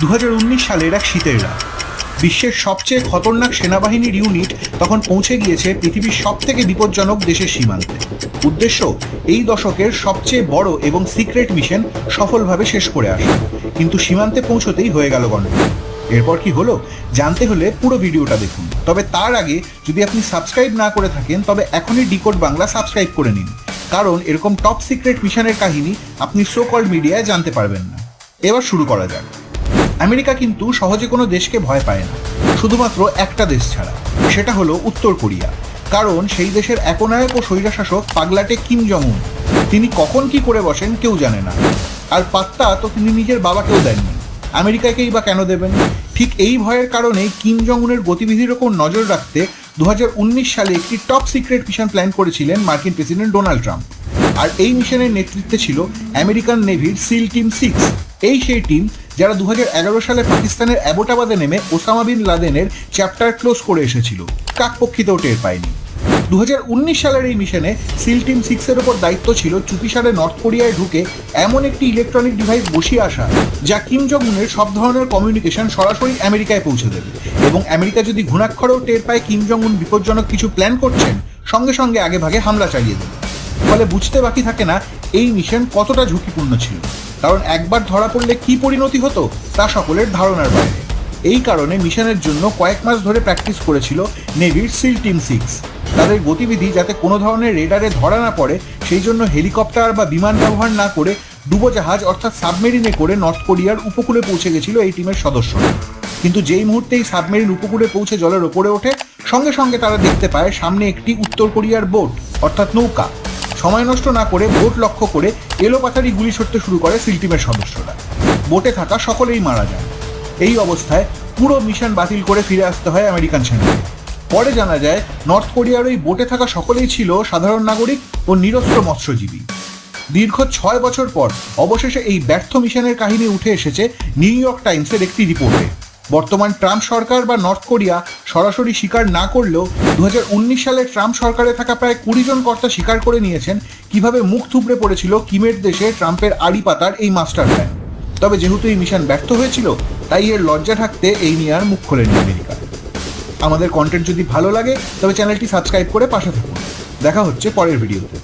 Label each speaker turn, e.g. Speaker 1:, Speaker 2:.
Speaker 1: দু সালের এক শীতের রাত। বিশ্বের সবচেয়ে খতরনাক সেনাবাহিনীর ইউনিট তখন পৌঁছে গিয়েছে পৃথিবীর সব থেকে বিপজ্জনক দেশের সীমান্তে। উদ্দেশ্য, এই দশকের সবচেয়ে বড় এবং সিক্রেট মিশন সফলভাবে শেষ করে আসা। কিন্তু সীমান্তে পৌঁছতেই হয়ে গেল গণ্ডগোল এরপর কি হলো, জানতে হলে পুরো ভিডিওটা দেখুন। তবে তার আগে যদি আপনি সাবস্ক্রাইব না করে থাকেন, তবে এখনই ডিকোড বাংলা সাবস্ক্রাইব করে নিন। কারণ এরকম টপ সিক্রেট মিশনের কাহিনী আপনি সো কল্ড মিডিয়ায় জানতে পারবেন না। এবার শুরু করা যাক। আমেরিকা কিন্তু সহজে কোনো দেশকে ভয় পায় না, শুধুমাত্র একটা দেশ ছাড়া। সেটা হলো উত্তর কোরিয়া। কারণ সেই দেশের একনায়ক ও স্বৈরাশাসক পাগলাটে কিম জং তিনি কখন কি করে বসেন কেউ জানে না। আর পাত্তা তো তিনি নিজের বাবাকেও দেননি। আমেরিকাকেই বা কেন দেবেন? ঠিক এই ভয়ের কারণেই কিম জং উনের গতিবিধির ওপর নজর রাখতে দু হাজার উনিশ সালে একটি টপ সিক্রেট মিশন প্ল্যান করেছিলেন মার্কিন প্রেসিডেন্ট ডোনাল্ড ট্রাম্প। আর এই মিশনের নেতৃত্বে ছিল আমেরিকান নেভির সিল টিম সিক্স। এই সেই টিম যারা দু হাজার এগারো সালে পাকিস্তানের অ্যাবোটাবাদে নেমে ওসামা বিন লাদেনের চ্যাপ্টার ক্লোজ করে এসেছিল, কাকপক্ষিতেও টের পায়নি। দু হাজার উনিশ সালের এই মিশনে সিল টিম সিক্সের ওপর দায়িত্ব ছিল চুপিসারে নর্থ কোরিয়ায় ঢুকে এমন একটি ইলেকট্রনিক ডিভাইস বসিয়ে আসা, যা কিম জং উনের সব ধরনের কমিউনিকেশন সরাসরি আমেরিকায় পৌঁছে দেবে। এবং আমেরিকা যদি ঘুণাক্ষরেও টের পায় কিম জং উন বিপজ্জনক কিছু প্ল্যান করছেন, সঙ্গে সঙ্গে আগে ভাগে হামলা চালিয়ে দেবে। ফলে বুঝতে বাকি থাকে না, এই মিশন কতটা ঝুঁকিপূর্ণ ছিল। কারণ একবার ধরা পড়লে কি পরিণতি হতো তা সকলের ধারণার বাইরে। এই কারণে মিশনের জন্য কয়েক মাস ধরে প্র্যাকটিস করেছিল নেভির সিল টিম সিক্স। তাদের গতিবিধি যাতে কোনো ধরনের রেডারে ধরা না পড়ে, সেই জন্য হেলিকপ্টার বা বিমান ব্যবহার না করে ডুবোজাহাজ অর্থাৎ সাবমেরিনে করে নর্থ কোরিয়ার উপকূলে পৌঁছে গেছিল এই টিমের সদস্যরা। কিন্তু যেই মুহূর্তেই সাবমেরিন উপকূলে পৌঁছে জলের ওপরে ওঠে, সঙ্গে সঙ্গে তারা দেখতে পায় সামনে একটি উত্তর কোরিয়ার বোট, অর্থাৎ নৌকা। সময় নষ্ট না করে বোট লক্ষ্য করে এলোপাতারি গুলি ছুটতে শুরু করে সিল টিমের সদস্যরা। বোটে থাকা সকলেই মারা যায়। এই অবস্থায় পুরো মিশন বাতিল করে ফিরে আসতে হয় আমেরিকান সেনাকে পরে জানা যায়, নর্থ কোরিয়ার ওই বোটে থাকা সকলেই ছিল সাধারণ নাগরিক ও নিরস্ত্র মৎস্যজীবী। দীর্ঘ ছয় বছর পর অবশেষে এই ব্যর্থ মিশনের কাহিনী উঠে এসেছে নিউ ইয়র্ক টাইমসের একটি রিপোর্টে। বর্তমান ট্রাম্প সরকার বা নর্থ কোরিয়া সরাসরি স্বীকার না করলেও দু হাজার উনিশ সালে ট্রাম্প সরকারে থাকা প্রায় কুড়ি জন কর্তা স্বীকার করে নিয়েছেন কীভাবে মুখ থুবড়ে পড়েছিল কিমের দেশে ট্রাম্পের আড়ি পাতার এই মাস্টার প্ল্যান তবে যেহেতু এই মিশন ব্যর্থ হয়েছিল, তাই এর লজ্জা থাকতে এই নিয়ে আর মুখ খোলেনি আমেরিকা। আমাদের কন্টেন্ট যদি ভালো লাগে, তবে চ্যানেলটি সাবস্ক্রাইব করে পাশে থাকুন। দেখা হচ্ছে পরের ভিডিওতে।